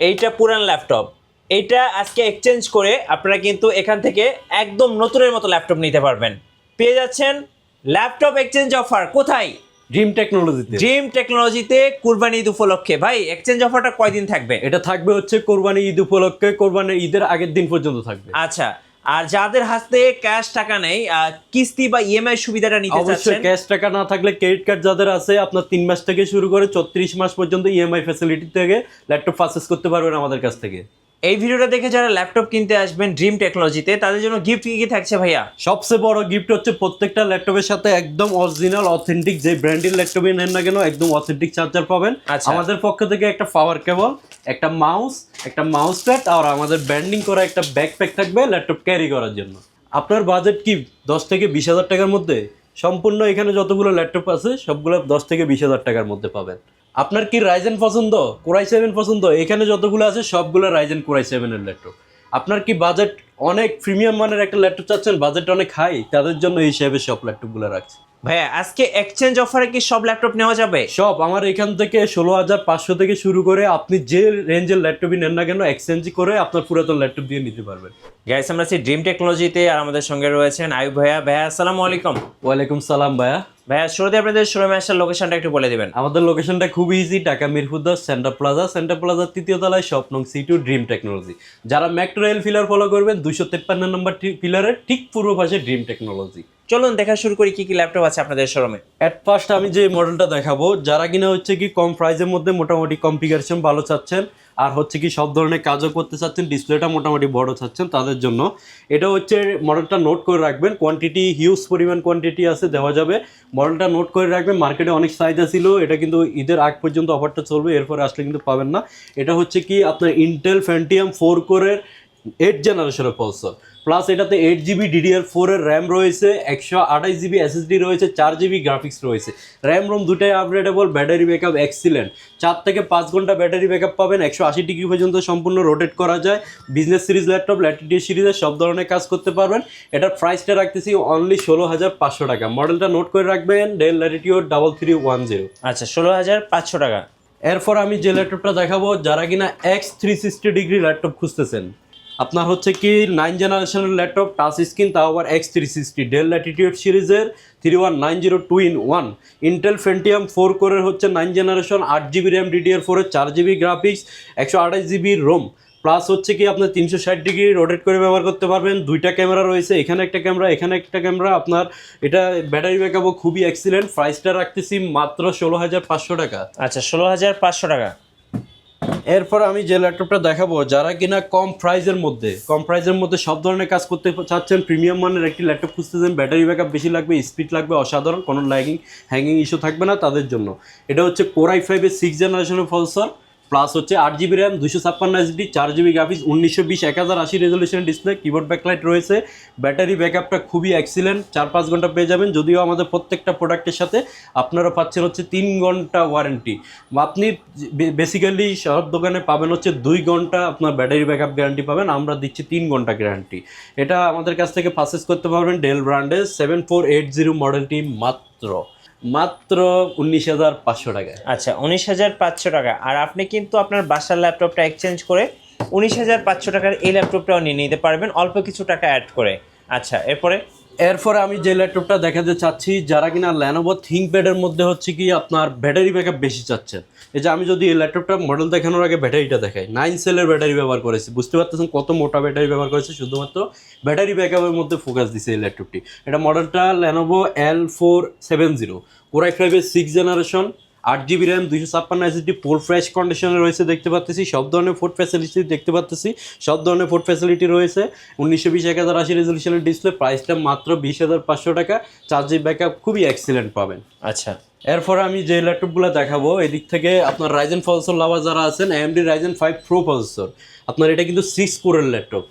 এইটা পুরান ল্যাপটপ। এইটা আজকে এক্সচেঞ্জ করে আপনারা কিন্তু এখান থেকে একদম নতুনের মতো ল্যাপটপ নিতে পারবেন। পেয়ে যাচ্ছেন ল্যাপটপ এক্সচেঞ্জ অফার কোথায়? ড্রিম টেকনোলজিতে ড্রিম টেকনোলজিতে কুরবানি ঈদ উপলক্ষে। ভাই এক্সচেঞ্জ অফারটা কয়দিন থাকবে? এটা থাকবে হচ্ছে কোরবানি ঈদ উপলক্ষে কোরবানি ঈদের আগের দিন পর্যন্ত থাকবে। আচ্ছা আর যাদের হাতে ক্যাশ টাকা নেই কিস্তি বা ইএমআই সুবিধাটা নিতে অবশ্যই চাচ্ছেন ক্যাশ টাকা না থাকলে ক্রেডিট কার্ড যাদের আছে আপনার তিন মাস থেকে শুরু করে চৌত্রিশ মাস পর্যন্ত ইএমআই ফ্যাসিলিটি থেকে ল্যাপটপ পারচেস করতে পারবেন আমাদের কাছ থেকে। এই ভিডিওটা দেখে যারা ল্যাপটপ কিনতে আসবেন ড্রিম টেকনোলজিতে তাদের জন্য গিফট কি কি থাকছে ভাইয়া? সবচেয়ে বড় গিফট হচ্ছে প্রত্যেকটা ল্যাপটপের সাথে একদম অরিজিনাল অথেন্টিক যে ব্র্যান্ডের ল্যাপটপই নেন না কেন একদম অথেন্টিক চার্জার পাবেন। আচ্ছা। আমাদের পক্ষ থেকে একটা পাওয়ার কেবল একটা মাউস একটা মাউস প্যাড আর আমাদের ব্যান্ডিং করা একটা ব্যাকপ্যাক থাকবে ল্যাপটপ ক্যারি করার জন্য। আপনার বাজেট কি? দশ থেকে বিশ হাজার টাকার মধ্যে? সম্পূর্ণ এখানে যতগুলো ল্যাপটপ আছে, সবগুলো দশ থেকে বিশ হাজার টাকার মধ্যে পাবেন। আপনার কি রাইজেন পছন্দ? কোরাই সেভেন পছন্দ? এখানে যতগুলো আছে, সবগুলো রাইজেন কোরাই সেভেনের ল্যাপটপ আপনার কি বাজেট অনেক প্রিমিয়াম মানের একটা ল্যাপটপ চাচ্ছেন? বাজেট অনেক হাই তাদের জন্য এই হিসেবে সব ল্যাপটপগুলো রাখছি। ভাইয়া আজকে এক্সচেঞ্জ অফারে কি সব ল্যাপটপ নেওয়া যাবে? সব আমার এখান থেকে ষোলো হাজার পাঁচশো থেকে শুরু করে আপনি যে রেঞ্জের ল্যাপটপই নেন না কেন এক্সচেঞ্জ করে আপনার পুরাতন ল্যাপটপ দিয়ে নিতে পারবেন। গাইস আমরা আছি ড্রিম টেকনোলজিতে আর আমাদের সঙ্গে রয়েছেন আয়ুব ভাইয়া। ভাইয়া আসসালামু আলাইকুম। ওয়ালাইকুম সালাম ভাইয়া। ভাইয়া শুরুতে আপনাদের শোরুমে আসার লোকেশনটা একটু বলে দিবেন। আমাদের লোকেশনটা খুব ইজি ঢাকা মিরপুর দশ সেন্টার প্লাজা সেন্টার প্লাজার তৃতীয় তলায় স্বপ্নং সি টু ড্রিম টেকনোলজি যারা রেল ফিলার ফলো করবেন দুশো তেপ্পান্ন নম্বর পিলারের ঠিক পূর্ব পাশে ড্রিম টেকনোলজি চলুন দেখা শুরু করি কি কি ল্যাপটপ আছে আপনাদের শোরুমে অ্যাট ফার্স্ট আমি যে মডেলটা দেখাবো, যারা কিনা হচ্ছে কি কম প্রাইসের মধ্যে মোটামুটি কনফিগারেশন ভালো চাচ্ছেন, আর হচ্ছে কি সব ধরনের কাজও করতে চাচ্ছেন ডিসপ্লেটা মোটামুটি বড় চাচ্ছেন তাদের জন্য। এটা হচ্ছে মডেলটা নোট করে রাখবেন কোয়ান্টিটি হিউজ পরিমাণ কোয়ান্টিটি আছে, দেওয়া যাবে। মডেলটা নোট করে রাখবেন মার্কেটে অনেক চাহিদা ছিল এটা কিন্তু ঈদের আগ পর্যন্ত অফারটা চলবে, এরপরে আসলে কিন্তু পাবেন না। এটা হচ্ছে কি আপনার ইন্টেল ফ্যান্টিয়াম ফোর কোরের এইট জেনারেশনের প্রসেসর প্লাস এটাতে এইট জিবি ডিডিআর ফোরের র্যাম রয়েছে একশো আঠাশ জিবি এসএসডি রয়েছে চার জিবি গ্রাফিক্স রয়েছে। র্যাম রোম দুটাই আপগ্রেডেবল ব্যাটারি ব্যাকআপ এক্সিলেন্ট চার থেকে পাঁচ ঘণ্টা ব্যাটারি ব্যাকআপ পাবেন একশো আশি ডিগ্রি পর্যন্ত সম্পূর্ণ রোটেট করা যায়। বিজনেস সিরিজ ল্যাপটপ ল্যাটিটি সিরিজের সব ধরনের কাজ করতে পারবেন। এটার প্রাইসটা রাখতেছি অনলি ষোলো হাজার পাঁচশো টাকা। মডেলটা নোট করে রাখবেন Dell Latitude double three one zero আচ্ছা ষোলো হাজার পাঁচশো টাকা। এরপর আমি যে ল্যাপটপটা দেখাবো যারা কিনা x three sixty degree laptop খুঁজতেছেন। আপনার হচ্ছে কি নাইন জেনারেশনের ল্যাপটপ টাচ স্ক্রিন তাও আবার x three sixty Dell Latitude সিরিজের three one nine zero two in one Intel Pentium four কোরের হচ্ছে নাইন জেনারেশন আট জিবি র্যাম ডিডিআর ফোরের চার জিবি গ্রাফিক্স একশো আঠাশ জিবি রোম প্লাস হচ্ছে কি আপনার তিনশো ষাট ডিগ্রি রোটেট করে ব্যবহার করতে পারবেন। দুইটা ক্যামেরা রয়েছে, এখানে একটা ক্যামেরা এখানে একটা ক্যামেরা আপনার এটা ব্যাটারি ব্যাকআপও খুবই এক্সিলেন্ট প্রাইসটা রাখতেছি মাত্র ষোলো হাজার পাঁচশো টাকা। আচ্ছা ষোলো হাজার পাঁচশো টাকা। এরপর আমি যে ল্যাপটপটা দেখাবো, যারা কিনা কম প্রাইজের মধ্যে, কম প্রাইজের মধ্যে সব ধরনের কাজ করতে চাচ্ছেন প্রিমিয়াম মানের একটি ল্যাপটপ খুঁজতেছেন ব্যাটারি ব্যাকআপ বেশি লাগবে স্পিড লাগবে, অসাধারণ, কোনো ল্যাগিং হ্যাঙ্গিং ইস্যু থাকবে না তাদের জন্য। এটা হচ্ছে কোরাই ফাইভের সিক্স জেনারেশনের ফলসর প্লাস হচ্ছে আট জিবি র্যাম দুশো ছাপ্পান্ন এসডি চার জিবি গ্রাফিক্স উনিশশো বিশ এক হাজার আশি রেজলিউশন ডিসপ্লে কিবোর্ড ব্যাকলাইট রয়েছে। ব্যাটারি ব্যাকআপটা খুবই এক্সিলেন্ট চার পাঁচ ঘণ্টা পেয়ে যাবেন। যদিও আমাদের প্রত্যেকটা প্রোডাক্টের সাথে আপনারা পাচ্ছেন হচ্ছে তিন ঘণ্টা ওয়ারেন্টি আপনি বেসিক্যালি সব দোকানে পাবেন হচ্ছে দুই ঘণ্টা আপনার ব্যাটারি ব্যাকআপ গ্যারান্টি পাবেন। আমরা দিচ্ছি তিন ঘণ্টা গ্যারান্টি এটা আমাদের কাছ থেকে পারচেস করতে পারবেন ডেল ব্র্যান্ডের সেভেন ফোর এইট জিরো মডেলটি মাত্র। মাত্র উনিশ হাজার পাঁচশো টাকা। আচ্ছা উনিশ হাজার পাঁচশো টাকা। আর আপনি কিন্তু আপনার বাসার ল্যাপটপটা এক্সচেঞ্জ করে উনিশ হাজার পাঁচশো টাকার এই ল্যাপটপটাও নিয়ে নিতে পারবেন, অল্প কিছু টাকা অ্যাড করে। আচ্ছা এরপরে এরপরে আমি যে ল্যাপটপটা দেখাতে চাচ্ছি, যারা কিনা ল্যানোভো থিঙ্কপ্যাডের মধ্যে হচ্ছে কি আপনার ব্যাটারি ব্যাকআপ বেশি চাচ্ছেন এই যে আমি যদি এই ল্যাপটপটা মডেল দেখানোর আগে ব্যাটারিটা দেখাই নাইন সেলের ব্যাটারি ব্যবহার করেছি। বুঝতে পারতেছেন কত মোটা ব্যাটারি ব্যবহার করেছে? শুধুমাত্র ব্যাটারি ব্যাকআপের মধ্যে ফোকাস দিছে এই ল্যাপটপটি। এটা মডেলটা Lenovo L four seven zero core i ফাইভের সিক্স জেনারেশন আট জিবি র্যাম দুশো ছাপ্পান্ন এসএসডি ফুল ফ্রেশ কন্ডিশনে রয়েছে দেখতে পাচ্ছি সব ধরনের ফুড ফ্যাসিলিটি দেখতে পাচ্ছি সব ধরনের ফুড ফ্যাসিলিটি রয়েছে। উনিশশো বিশ, এক হাজার আশি রেজলিউশনের ডিসপ্লে প্রাইসটা মাত্র বিশ হাজার পাঁচশো টাকা। চার জিবি ব্যাকআপ খুবই এক্সিলেন্ট পাবেন। আচ্ছা। এরপর আমি যে ল্যাপটপগুলো দেখাবো এদিক থেকে আপনার রাইজেন প্রসেসর লাভার যারা আছেন AMD Ryzen five pro processor আপনার এটা কিন্তু সিক্স কোরের ল্যাপটপ।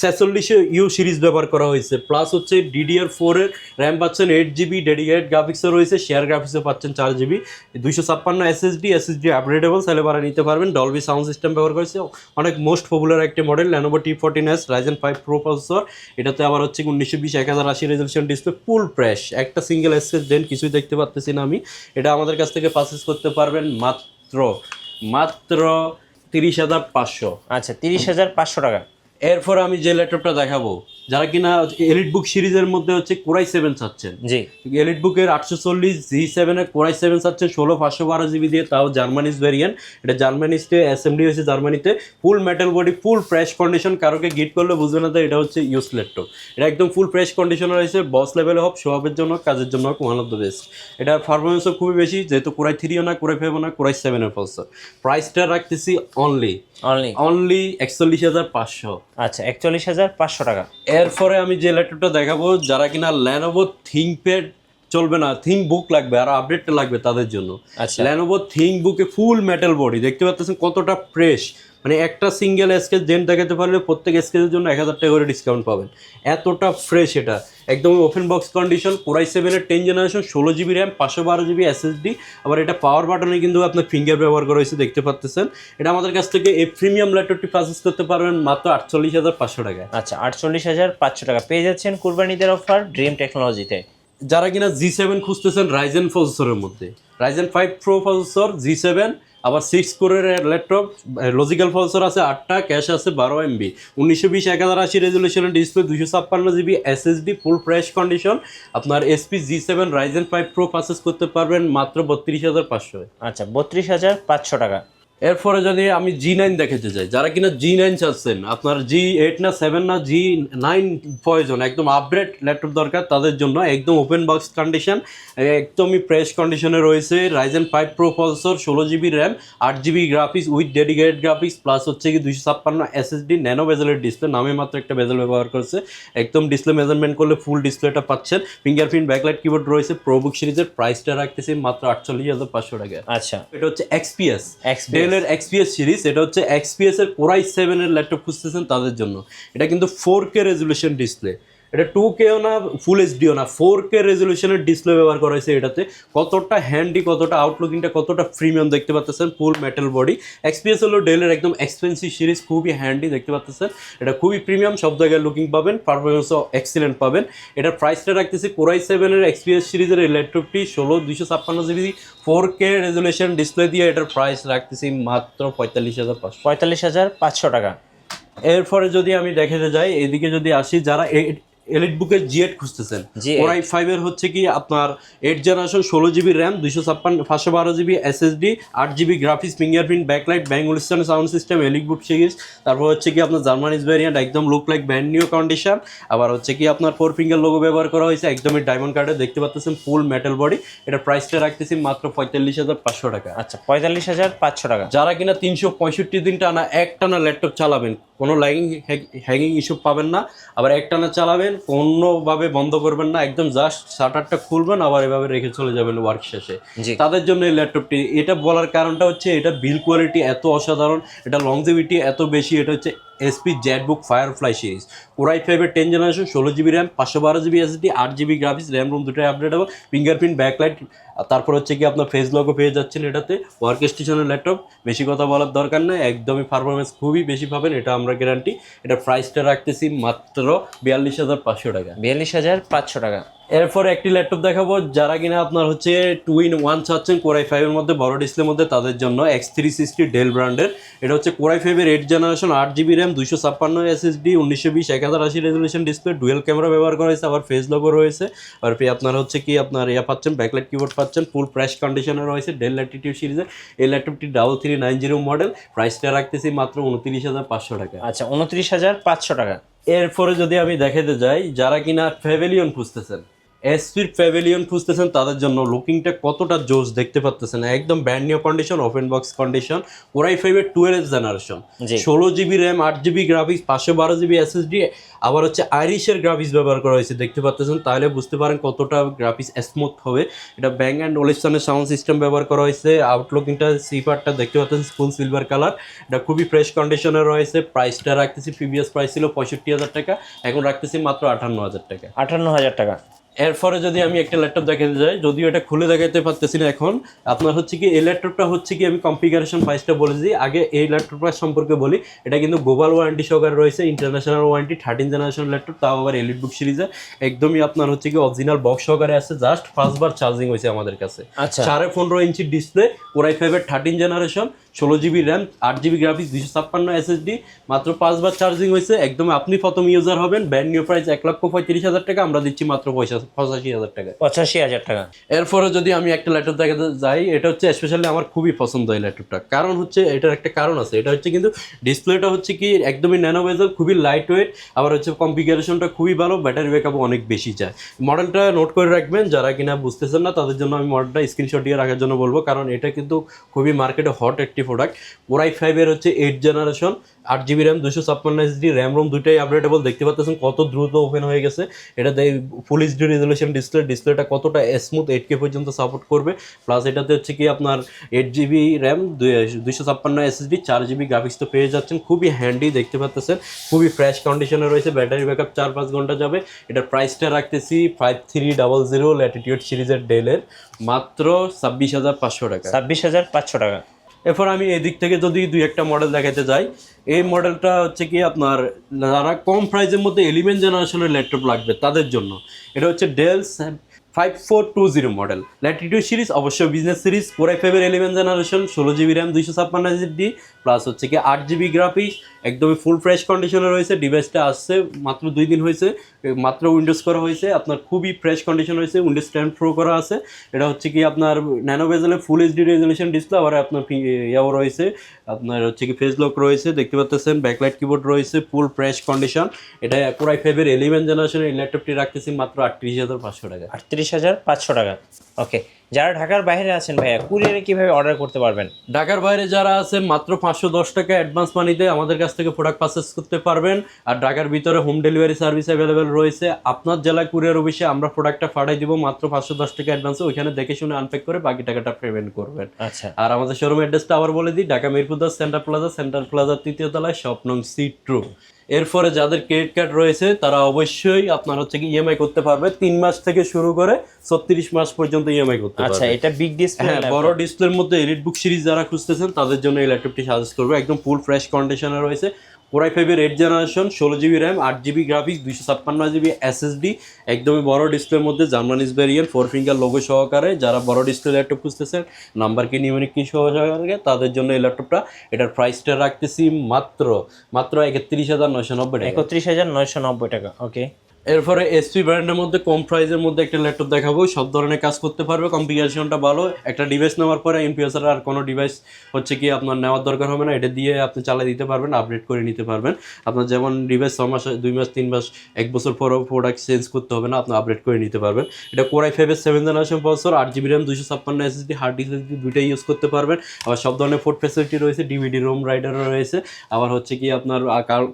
ছেচল্লিশে ইউ সিরিজ ব্যবহার করা হয়েছে। প্লাস হচ্ছে ডিডিআর ফোরের র্যাম পাচ্ছেন এইট জিবি ডেডিকেটেড গ্রাফিক্সও রয়েছে শেয়ার গ্রাফিক্সও পাচ্ছেন চার জিবি দুইশো ছাপ্পান্ন এসএসডি এসএসডি আপগ্রেডেবল সেলে বাড়া নিতে পারবেন। ডলবি সাউন্ড সিস্টেম ব্যবহার করেছে। অনেক মোস্ট পপুলার একটি model Lenovo T fourteen S Ryzen five pro processor এটাতে আবার হচ্ছে উনিশশো বিশ এক হাজার আশি রেজলিউশন ডিসপ্লে ফুল প্রেস একটা সিঙ্গেল এসএস দেন কিছুই দেখতে পাচ্তেছি না। আমি এটা আমাদের কাছ থেকে পারচেস করতে পারবেন মাত্র মাত্র তিরিশ হাজার পাঁচশো। আচ্ছা তিরিশ হাজার পাঁচশো টাকা। এরপর আমি যে ল্যাপটপটা দেখাবো যারা কিনা এলিট বুক সিরিজের মধ্যে হচ্ছে কোরাই সেভেন চাচ্ছেন। জি। এলিট বুকের আটশো চল্লিশ জি সেভেনের কোরাই সেভেন চাচ্ছেন ষোলো পাঁচশো বারো জিবি দিয়ে তাও জার্মানিজ ভ্যারিয়েন্ট এটা জার্মানিজতে অ্যাসেম্বলি হয়েছে জার্মানিতে full metal body full fresh condition কারোকে গিট করলে বুঝবে না এটা হচ্ছে ইউজ ল্যাপটপ এটা একদম ফুল ফ্রেশ কন্ডিশনে রয়েছে বস লেভেলে হোক শোয়াবের জন্য কাজের জন্য হোক ওয়ান অফ দ্য বেস্ট এটার পারফরমেন্সও খুবই বেশি যেহেতু কোরাই থ্রিও না কোরাই ফাইভও না কোরাই সেভেনের প্রসেসর প্রাইসটা রাখতেছি অনলি অনলি অনলি একচল্লিশ হাজার পাঁচশো। আচ্ছা একচল্লিশ হাজার পাঁচশো টাকা। এরপরে আমি যে ল্যাপটপটা দেখাবো যারা কিনা ল্যানোভো থিঙ্কপ্যাড চলবে না থিঙ্ক বুক লাগবে আর আপডেটটা লাগবে তাদের জন্য। আচ্ছা। ল্যানোভো থিঙ্ক বুকে ফুল মেটাল বডি দেখতে পাচ্ছেন কতটা ফ্রেশ মানে একটা সিঙ্গেল স্কেচ জেন্ট দেখাতে পারলে প্রত্যেক স্কেচের জন্য এক হাজার টাকা করে ডিসকাউন্ট পাবেন। এতটা ফ্রেশ এটা। একদম open box condition core i সেভেনের টেন জেনারেশন ষোলো জিবি র্যাম পাঁচশো বারো জিবি এসএসডি আবার এটা পাওয়ার বাটনে কিন্তু আপনার ফিঙ্গার ব্যবহার করা হয়েছে দেখতে পাচ্ছেন এটা আমাদের কাছ থেকে এই প্রিমিয়াম ল্যাপটপটি পারচেস করতে পারবেন মাত্র আটচল্লিশ হাজার পাঁচশো টাকায়। আচ্ছা আটচল্লিশ হাজার পাঁচশো টাকা। পেয়ে যাচ্ছেন কুরবানিদের অফার ড্রিম টেকনোলজিতে যারা কিনা জি সেভেন খুঁজতেছেন রাইজেন প্রসেসরের মধ্যে। Ryzen five pro processor G seven আবার সিক্স কোরের ল্যাপটপ লজিক্যাল ফলসর আছে আটটা ক্যাশ আছে বারো এমবি উনিশশো বিশ, এক হাজার আশি রেজুলেশনের ডিসপ্লে দুশো ছাপ্পান্ন GB SSD full fresh condition আপনার SP G seven Ryzen five pro purchase করতে পারবেন মাত্র বত্রিশ হাজার পাঁচশো। আচ্ছা বত্রিশ হাজার পাঁচশো টাকা। এরপরে যদি আমি জি নাইন দেখাতে চাই যারা কিনা জি নাইন চাচ্ছেন আপনার জি এইট না সেভেন না জি নাইন প্রয়োজন একদম আপডেট ল্যাপটপ দরকার তাদের জন্য একদম ওপেন বক্স কন্ডিশন একদমই ফ্রেশ কন্ডিশনে রয়েছে রাইজেন ফাইভ প্রো প্রসেসর ষোলো জিবি র্যাম আট GB graphics with dedicated graphics plus হচ্ছে কি দুইশো ছাপ্পান্ন এসএসডি ন্যানো বেজেলের ডিসপ্লে নামে মাত্র একটা বেজেল ব্যবহার করছে। একদম ডিসপ্লে মেজারমেন্ট করলে ফুল ডিসপ্লেটা পাচ্ছেন। ফিঙ্গারপ্রিন্ট ব্যাকলাইট কিবোর্ড রয়েছে প্রোবুক সিরিজের প্রাইসটা রাখতেছি মাত্র আটচল্লিশ হাজার পাঁচশো টাকা। আচ্ছা। এটা হচ্ছে এক্সপিএস এক্সপিএস ডেলের এক্সপিএস সিরিজ এটা হচ্ছে এক্সপিএস এর কোরাই সেভেনের ল্যাপটপ খুঁজতেছেন তাদের জন্য। এটা কিন্তু ফোর কে রেজলিউশন ডিসপ্লে এটা টু কেও না ফুল এইচডিও না ফোর কে রেজলিউশনের ডিসপ্লে ব্যবহার করা হয়েছে এটাতে। কতটা হ্যান্ডি কতটা আউটলুকিংটা কতটা প্রিমিয়াম দেখতে পাচ্ছেন ফুল মেটাল বডি এক্সপিএস হলো ডেলের একদম এক্সপেন্সিভ সিরিজ খুবই হ্যান্ডি দেখতে পাচ্ছেন। এটা খুবই প্রিমিয়াম সব জায়গায় লুকিং পাবেন পারফরমেন্সও এক্সিলেন্ট পাবেন। এটার প্রাইসটা রাখতেছি কোরাই সেভেনের এক্সপিএস সিরিজের এই ল্যাপটপটি ষোলো দুইশো ছাপ্পান্ন GB four K resolution display দিয়ে এটার প্রাইস রাখতেছি মাত্র পঁয়তাল্লিশ হাজার পাঁচশো। পঁয়তাল্লিশ হাজার পাঁচশো টাকা। এরপরে যদি আমি দেখাতে যাই এদিকে যদি আসি যারা এলিট বুকের জিএড খুঁজতেছেন। G8 কোরাই ফাইভের হচ্ছে কি আপনার এইট জেনারেশন ষোলো জিবি র্যাম দুইশো ছাপ্পান্ন পাঁচশো বারো জিবি এসএসডি আট জিবি গ্রাফিক্স ফিঙ্গারপ্রিন্ট ব্যাকলাইট ব্যাঙ্গুলিস্টান সাউন্ড সিস্টেম এলিট বুক সিরিজ তারপর হচ্ছে কি আপনার জার্মানিজ ভ্যারিয়েন্ট একদম look like brand new condition আবার হচ্ছে কি আপনার ফোর ফিঙ্গার লোগো ব্যবহার করা হয়েছে একদমই ডায়মন্ড কার্ডে দেখতে পাচ্ছেন ফুল মেটাল বডি এটা প্রাইসটা রাখতেছি মাত্র পঁয়তাল্লিশ হাজার পাঁচশো টাকা। আচ্ছা পঁয়তাল্লিশ হাজার পাঁচশো টাকা। যারা কিনা তিনশো পঁয়ষট্টি দিন টানা এক টানা ল্যাপটপ চালাবেন কোনো ল্যাগিং হ্যাগিং ইস্যু পাবেন না। আবার একটানা চালাবেন কোনোভাবে বন্ধ করবেন না। একদম জাস্ট শাটারটা খুলবেন আবার এভাবে রেখে চলে যাবেন ওয়ার্ক শেষে। তাদের জন্য এই ল্যাপটপটি এটা বলার কারণটা হচ্ছে এটা বিল কোয়ালিটি এত অসাধারণ এটা লংজিভিটি এত বেশি এটা হচ্ছে SP ZBook Firefly series core i ফাইভের টেন জেনারেশন ষোলো জিবি র্যাম পাঁচশো বারো জিবি এসডি আট জিবি গ্রাফিক্স র্যাম রুম দুটোই আপডেট হবে ফিঙ্গারপ্রিন্ট ব্যাকলাইট তারপর হচ্ছে কি আপনার ফেস লকও পেয়ে যাচ্ছেন এটাতে ওয়ার্ক স্টেশনের ল্যাপটপ বেশি কথা বলার দরকার নেই একদমই পারফরমেন্স খুবই বেশি পাবেন এটা আমরা গ্যারান্টি এটা প্রাইসটা রাখতেছি মাত্র বিয়াল্লিশ হাজার পাঁচশো টাকা। বিয়াল্লিশ হাজার পাঁচশো টাকা। এরপর একটি ল্যাপটপ দেখাবো যারা কিনা আপনার হচ্ছে টু ইন ওয়ান চাচ্ছেন কোরাই ফাইভের মধ্যে বড় ডিসপ্লের মধ্যে তাদের জন্য এক্স থ্রি সিক্সটি ডেল ব্র্যান্ডের এটা হচ্ছে কোরাই ফাইভের এইট জেনারেশন আট জিবি র্যাম দুশো ছাপ্পান্ন এসএসডি উনিশশো বিশ এক হাজার আশি রেজলিউশন ডিসপ্লে ডুয়েল ক্যামেরা ব্যবহার করা হয়েছে আবার ফেস লগো রয়েছে। আর পে আপনার হচ্ছে কি আপনার ইয়া পাচ্ছেন ব্যাকলাইট কিবোর্ড পাচ্ছেন ফুল প্রাইস কন্ডিশনে রয়েছে ডেল ল্যাটিটিউড সিরিজের এই ল্যাপটপটি double three nine zero model প্রাইসটা রাখতেছি মাত্র উনত্রিশ হাজার পাঁচশো টাকা। আচ্ছা উনত্রিশ হাজার পাঁচশো টাকা। এরপরে যদি আমি দেখাতে যাই যারা কিনা ফেভেলিয়ন খুঁজতেছেন এসপির প্যাভিলিয়ন খুঁজতেছেন তাদের জন্য লুকিংটা কতটা জোস দেখতে পাচ্তেছেন একদম brand new condition open box condition ওরাই ফাইভের টুয়েলভ জেনারেশন ষোলো জিবি র্যাম আট জিবি গ্রাফিক্স পাঁচশো বারো জিবি এসএসডি আবার হচ্ছে আইরিশের গ্রাফিক্স ব্যবহার করা হয়েছে দেখতে পাচ্তেছেন তাহলে বুঝতে পারেন কতটা গ্রাফিক্স স্মুথ হবে। এটা ব্যাং অ্যান্ড ওলেকশনের সাউন্ড সিস্টেম ব্যবহার করা হয়েছে। আউটলুকিংটা সিপারটা দেখতে পাচ্ছেন ফুল সিলভার কালার এটা খুবই ফ্রেশ কন্ডিশনে রয়েছে। প্রাইসটা রাখতেছি প্রিভিয়াস প্রাইস ছিল পঁয়ষট্টি হাজার টাকা এখন রাখতেছি মাত্র আটান্ন হাজার টাকা। আটান্ন হাজার টাকা। এরপরে যদি আমি একটা ল্যাপটপ দেখাতে যাই যদিও এটা খুলে দেখাতে পারতেছি না এখন আপনার হচ্ছে কি এই ল্যাপটপটা হচ্ছে কি আমি কনফিগারেশন প্রাইসটা বলে দিই। আগে এই ল্যাপটপটা সম্পর্কে বলি এটা কিন্তু গ্লোবাল ওয়ারেন্টি সহকারে রয়েছে international warranty thirteen generation laptop তাও আবার এলিট বুক সিরিজে একদমই আপনার হচ্ছে কি অরিজিনাল বক্স সহকারে আছে জাস্ট পাঁচবার চার্জিং হয়েছে আমাদের কাছে। আচ্ছা। সাড়ে পনেরো ইঞ্চি ডিসপ্লে কোরাই ফাইভের থার্টিন জেনারেশন ষোলো জিবি র্যাম আট জিবি গ্রাফিক্স দুশো ছাপ্পান্ন এসএসডি মাত্র পাঁচবার চার্জিং হয়েছে। একদম আপনি প্রথম ইউজার হবেন। ব্র্যান্ড নিউ প্রাইস এক লক্ষ পঁয়ত্রিশ হাজার টাকা আমরা দিচ্ছি মাত্র পয়সা পঁচাশি হাজার টাকা। পঁচাশি হাজার টাকা। এরপরে যদি আমি একটা ল্যাপটপ দেখাতে যাই এটা হচ্ছে স্পেশালি আমার খুবই পছন্দ এই ল্যাপটপটা কারণ হচ্ছে এটার একটা কারণ আছে। এটা হচ্ছে কিন্তু ডিসপ্লেটা হচ্ছে কি একদমই ন্যানো বেজেল খুবই লাইট ওয়েট আবার হচ্ছে কনফিগারেশনটা খুবই ভালো ব্যাটারি ব্যাকআপ অনেক বেশি যায় মডেলটা নোট করে রাখবেন যারা কিনা বুঝতেছেন না তাদের জন্য আমি মডেলটা স্ক্রিনশট দিয়ে রাখার জন্য বলব কারণ এটা কিন্তু খুবই মার্কেটে হট একটি প্রোডাক্ট ওরাই ফাইভের হচ্ছে এইট জেনারেশন আট জিবি র্যাম দুশো ছাপ্পান্ন এসডি র্যাম রোম দুইটাই আপডেটেবল দেখতে পাচ্ছেন কত দ্রুত ওপেন হয়ে গেছে। এটা ফুল এইচডি রেজলিউশন ডিসপ্লে ডিসপ্লেটা কতটা স্মুথ এইট কে পর্যন্ত সাপোর্ট করবে। প্লাস এটাতে হচ্ছে কি আপনার এইট জিবি র্যাম দুইশো ছাপ্পান্ন এসএসডি চার জিবি গ্রাফিক্স তো পেয়ে যাচ্ছেন। খুবই হ্যান্ডি দেখতে পাচ্ছেন খুবই ফ্রেশ কন্ডিশনে রয়েছে। ব্যাটারি ব্যাকআপ চার পাঁচ ঘণ্টা যাবে। এটার প্রাইসটা রাখতেছি five three double zero latitude সিরিজের ডেলের মাত্র ছাব্বিশ হাজার পাঁচশো টাকা। ছাব্বিশ হাজার পাঁচশো টাকা। এরপর আমি এদিক থেকে যদি দুই একটা মডেল দেখাতে যাই, এই মডেলটা হচ্ছে কি আপনার, যারা কম প্রাইজের মধ্যে এলিমেন্ট জেনারেশনের ল্যাপটপ লাগবে তাদের জন্য। এটা হচ্ছে Dell's five four two zero model latitude series অবশ্য বিজনেস সিরিজ কোরাই এর এলিভেন জেনারেশন ষোলো জিবি র্যাম দুইশো ছাপ্পান্ন জিবি প্লাস হচ্ছে কি আট জিবি গ্রাফিক্স একদমই ফুল ফ্রেশ কন্ডিশনে রয়েছে ডিভাইসটা আসছে, মাত্র দুই দিন হয়েছে মাত্র উইন্ডোজ করা হয়েছে, আপনার খুবই ফ্রেশ কন্ডিশন হয়েছে উইন্ডোজ টেন প্রো করা আছে। এটা হচ্ছে কি আপনার ন্যানো বেজেলে ফুল এইচডি রেজলিউশন ডিসপ্লে আবার আপনার ইয়াও রয়েছে, আপনার হচ্ছে কি ফেস লক রয়েছে, দেখতে পাচ্ছেন ব্যাকলাইট কিবোর্ড রয়েছে ফুল ফ্রেশ কন্ডিশন এটা কোরাই ফাইভের এলিভেন জেনারেশনের ল্যাপটপটি রাখতেছি মাত্র আটত্রিশ হাজার পাঁচশো টাকা। আটত্রিশ হাজার পাঁচশো টাকা ওকে যারা ঢাকার বাইরে আছেন ভাইয়া কুরিয়ারে কীভাবে অর্ডার করতে পারবেন? ঢাকার বাইরে যারা আছেন মাত্র পাঁচশো দশ টাকা অ্যাডভান্স মানিতে আমাদের কাছ থেকে প্রোডাক্ট পারচেস করতে পারবেন। আর ঢাকার ভিতরে হোম ডেলিভারি সার্ভিস অ্যাভেলেবেল রয়েছে। আপনার জেলায় কুরিয়ার অফিসে আমরা প্রোডাক্টটা পাঠাই দিব মাত্র পাঁচশো দশ টাকা অ্যাডভান্সে ওইখানে দেখে শুনে আনপ্যাক করে বাকি টাকাটা পেমেন্ট করবেন। আচ্ছা। আর আমাদের শোরুম অ্যাড্রেসটা আবার বলে দিই ঢাকা মিরপুর দশ সেন্টার প্লাজা সেন্টার প্লাজার তৃতীয় তলায় স্বপ্নং সি ট্রু এরপরে যাদের ক্রেডিট কার্ড রয়েছে তারা অবশ্যই আপনার হচ্ছে কি ইএমআই করতে পারবে। তিন মাস থেকে শুরু করে ছত্রিশ মাস পর্যন্ত ইএমআই করতে পারবে। আচ্ছা এটা বিগ ডিসপ্লে হ্যাঁ বড় ডিসপ্লের মধ্যে এলিট বুক সিরিজ যারা খুঁজতেছেন তাদের জন্য এই ল্যাপটপটি সাজেস্ট করব। একদম ফুল ফ্রেশ কন্ডিশনে রয়েছে। কোরাই ফাইভের এইট জেনারেশন ষোলো জিবি র্যাম আট জিবি গ্রাফিক্স দুইশো ছাপ্পান্ন জিবি এসএসডি একদমই বড় ডিসপ্লের মধ্যে Germany's variant four finger logo সহকারে। যারা বড় ডিসপ্লে ল্যাপটপ খুঁজতেছেন নাম্বার কি নিউমেনিক কি সহকারে, তাদের জন্য এই ল্যাপটপটা এটার প্রাইসটা রাখতেছি মাত্র মাত্র একত্রিশ হাজার নয়শো নব্বই টাকা। একত্রিশ হাজার নয়শো নব্বই টাকা ওকে এরপরে এসপি ব্র্যান্ডের মধ্যে, কম প্রাইসের মধ্যে একটা ল্যাপটপ দেখাবো। সব ধরনের কাজ করতে পারবে কনফিগারেশনটা ভালো। একটা ডিভাইস নেওয়ার পরে এমপিএস আর কোনো ডিভাইস হচ্ছে কি আপনার নেওয়ার দরকার হবে না। এটা দিয়ে আপনি চালিয়ে দিতে পারবেন আপডেট করে নিতে পারবেন। আপনার যেমন ডিভাইস ছ মাস, দুই মাস, তিন মাস, এক বছর পরও প্রোডাক্ট চেঞ্জ করতে হবে না, আপনি আপডেট করে নিতে পারবেন। এটা কোরাই ফাইভের সেভেন জেনারেশন প্রসেসর আট জিবি র্যাম দুশো ছাপ্পান্ন এসএসডি হার্ড ডিস্ক দুইটাই ইউজ করতে পারবেন। আবার সব ধরনের ফোর্ট ফ্যাসিলিটি রয়েছে ডিভিডি রোম রাইডারও রয়েছে। আবার হচ্ছে কি আপনার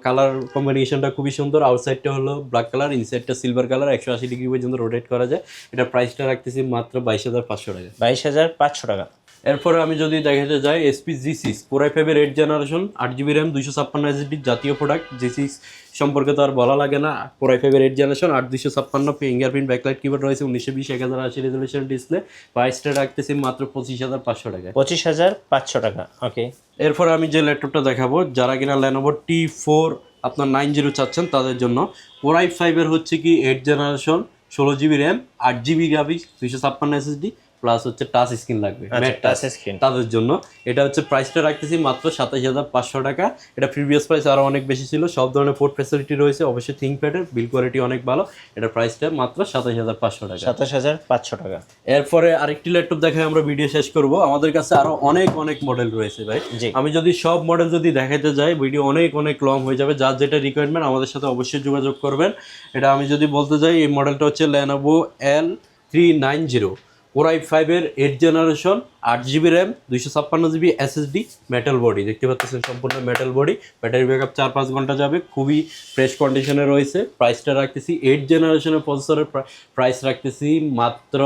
কালার কম্বিনেশনটা খুবই সুন্দর। আউটসাইডটা হলো ব্ল্যাক কালার ইনসাইডটা সিলভার কালার একশো আশি ডিগ্রি পর্যন্ত রোটেট করা যায়। এটা প্রাইসটা রাখতেছি মাত্র বাইশ হাজার পাঁচশো টাকা। বাইশ হাজার পাঁচশো টাকা। এরপরে আমি যদি দেখাতে যাই SP G six core i ফাইভের এইট জেনারেশন আট জিবি র্যাম দুইশো ছাপ্পান্ন এসডি জাতীয় প্রোডাক্ট জি সিক্স সম্পর্কে তো আর বলা লাগে না। কোরাই ফাইভের এইট জেনারেশন আট দুইশো ছাপ্পান্ন ফিঙ্গারপ্রিন্ট ব্যাকলাইট কিবোর্ড রয়েছে উনিশশো বিশ এক হাজার আশি রেজলিউশন ডিসপ্লে প্রাইসটা রাখতেছি মাত্র পঁচিশ হাজার পাঁচশো টাকা। পঁচিশ হাজার পাঁচশো টাকা ওকে এরপর আমি যে ল্যাপটপটা দেখাবো যারা কিনা ল্যানোভো টি ফোর আপনার নাইন জিরো চাচ্ছেন তাদের জন্য। কোরাই ফাইভের হচ্ছে কি এইট জেনারেশন ষোলো জিবি র্যাম আট জিবি গ্রাফিক্স দুইশো ছাপ্পান্ন এসএসডি প্লাস হচ্ছে টাচ স্ক্রিন লাগবে ম্যাট টাচ স্ক্রিন তাদের জন্য। এটা হচ্ছে প্রাইসটা রাখতেছি মাত্র সাতাশ হাজার পাঁচশো টাকা। এটা প্রিভিয়াস প্রাইস আরও অনেক বেশি ছিল। সব ধরনের পোর্ট ফ্যাসিলিটি রয়েছে অবশ্যই থিঙ্কপ্যাডের বিল কোয়ালিটি অনেক ভালো। এটা প্রাইসটা মাত্র সাতাশ হাজার পাঁচশো টাকা। সাতাশ হাজার পাঁচশো টাকা। এরপরে আরেকটি ল্যাপটপ দেখায় আমরা ভিডিও শেষ করব। আমাদের কাছে আরও অনেক অনেক মডেল রয়েছে ভাই। আমি যদি সব মডেল যদি দেখাতে যাই ভিডিও অনেক অনেক লং হয়ে যাবে। যার যেটা রিকোয়ারমেন্ট আমাদের সাথে অবশ্যই যোগাযোগ করবেন। এটা আমি যদি বলতে যাই এই মডেলটা হচ্ছে Lenovo L three nine zero core i ফাইভের এইট জেনারেশন আট জিবি র্যাম দুইশো ছাপ্পান্ন জিবি এসএসডি মেটাল বডি দেখতে পাচ্ছেন সম্পূর্ণ মেটাল বডি ব্যাটারি ব্যাকআপ চার পাঁচ ঘণ্টা যাবে। খুবই ফ্রেশ কন্ডিশনে রয়েছে। প্রাইসটা রাখতেছি এইট জেনারেশনের প্রসেসরের প্রাইস রাখতেছি মাত্র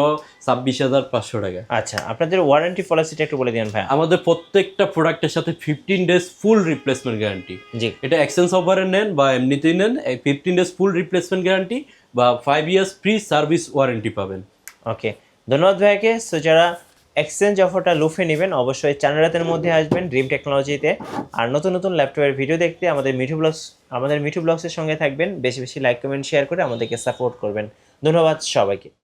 ছাব্বিশ হাজার পাঁচশো টাকা। আচ্ছা আপনাদের ওয়ারেন্টি পলিসিটা একটু বলে দিন ভাই। আমাদের প্রত্যেকটা প্রোডাক্টের সাথে fifteen days full replacement guarantee ji. এটা এক্সচেঞ্জ অফারে নেন বা এমনিতেই নেন fifteen days full replacement guarantee বা five years free service warranty পাবেন। ওকে ধন্যবাদ ভাইকে। সো যারা এক্সচেঞ্জ অফারটা লুফে নেবেন, অবশ্যই চার রাতের মধ্যে আসবেন ড্রিম টেকনোলজিতে আর নতুন নতুন ল্যাপটপের ভিডিও দেখতে আমাদের মিঠু ব্লগস আমাদের মিঠু ব্লগসের সঙ্গে থাকবেন। বেশি বেশি লাইক কমেন্ট শেয়ার করে আমাদেরকে সাপোর্ট করবেন। ধন্যবাদ সবাইকে।